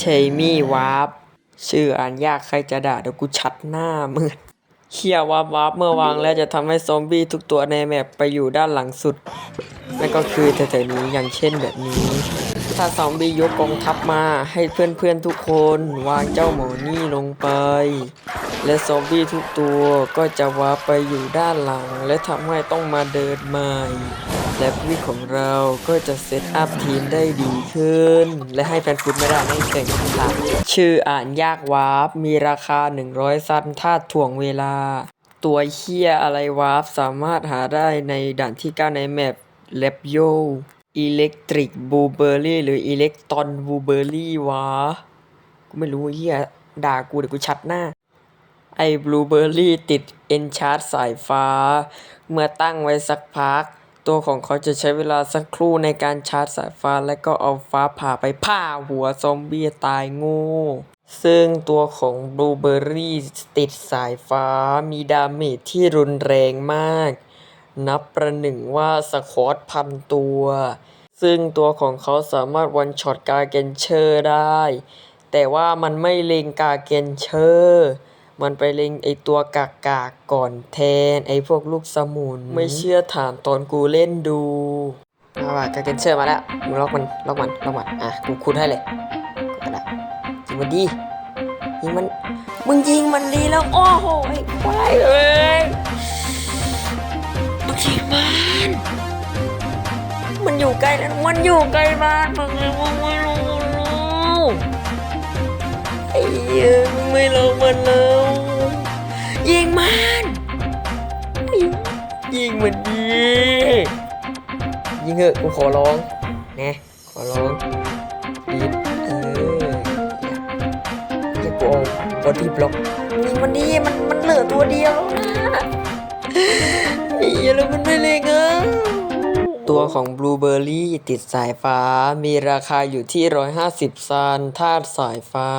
เชมี่วาร์ปชื่ออ่านยากใครจะด่าเดี๋ยวกูชัดหน้ามือเคียวาร์ปวาร์ปเมื่อวางแล้วจะทำให้ซอมบี้ทุกตัวในแมปไปอยู่ด้านหลังสุดนั่นก็คือแถวๆนี้อย่างเช่นแบบนี้ ถ้าซอมบี้ยกกองทัพมาให้เพื่อนๆทุกคนวางเจ้าหมอนี่ลงไป และซอมบี้ทุกตัวก็จะวาร์ปไปอยู่ด้านหลัง และทำให้ต้องมาเดินใหม่ และผู้ของเราก็จะเซตอัพทีมได้ดีขึ้น และให้แฟนฟุตไม่ได้ไม่เก่งค่ะชื่ออ่านยากวาร์ปมีราคา 100 ซันธาตุถ่วงเวลา ตัวเฮียอะไรวาร์ปสามารถหาได้ในด่านที่ 9 ในแมปเลบโย อิเล็กทริกบูเบอร์รี่หรืออิเล็กตรอนบูเบอร์รี่วะ กูไม่รู้เฮียด่ากูเดี๋ยวกูชัดหน้า ไอ้บลูเบอร์รี่ติดเอนชาร์สายฟ้า เมื่อตั้งไว้สักพัก ตัวของเขาจะใช้เวลาสักครู่ในการชาร์จสายฟ้า และก็เอาฟ้าผ่าไปผ่าหัวซอมบี้ตายโง่ซึ่งตัวของบลูเบอร์รี่ติดสายฟ้ามีดาเมจที่รุนแรงมาก นับประหนึ่งว่าสควอตพันตัว ซึ่งตัวของเขาสามารถวันช็อตกาเกนเชอร์ได้ แต่ว่ามันไม่เล็งกาเกนเชอร์ มันไปเล็งไอตัวกากกากก่อนแทน ไอพวกลูกสมุน ไม่เชื่อถามตอนกูเล่นดูเอาว่ะกาเกนเชอร์มาแล้วมึงล็อกมันล็อกมันล็อกมันอะกูคุดให้เลยกดละยิงมันดียิงมันมึงยิงมันดีแล้วโอ้โหไอ้ควายเอ้ยมึงยิงมัน อยู่ใกล้แล้วมันอยู่ใกล้บ้านมึงเลยมึงไม่รู้รู้ไอ้ยมึงไม่ลงมันแล้วยิงมันยิงมันดียิงเถอะกูขอร้องนะขอร้องรีบเอออย่ากูเอาบอดี้บล็อกยิงมันดีมันมันเหลือตัวเดียวนะไอ้เหี้ยแล้วมันไม่เล็งอะ ตัวของบลูเบอร์รี่ติดสายฟ้า มีราคาอยู่ที่ 150 ซานธาตุสายฟ้า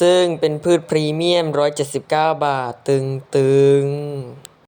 ซึ่งเป็นพืชพรีเมียม 179 บาท ตึงตึงๆ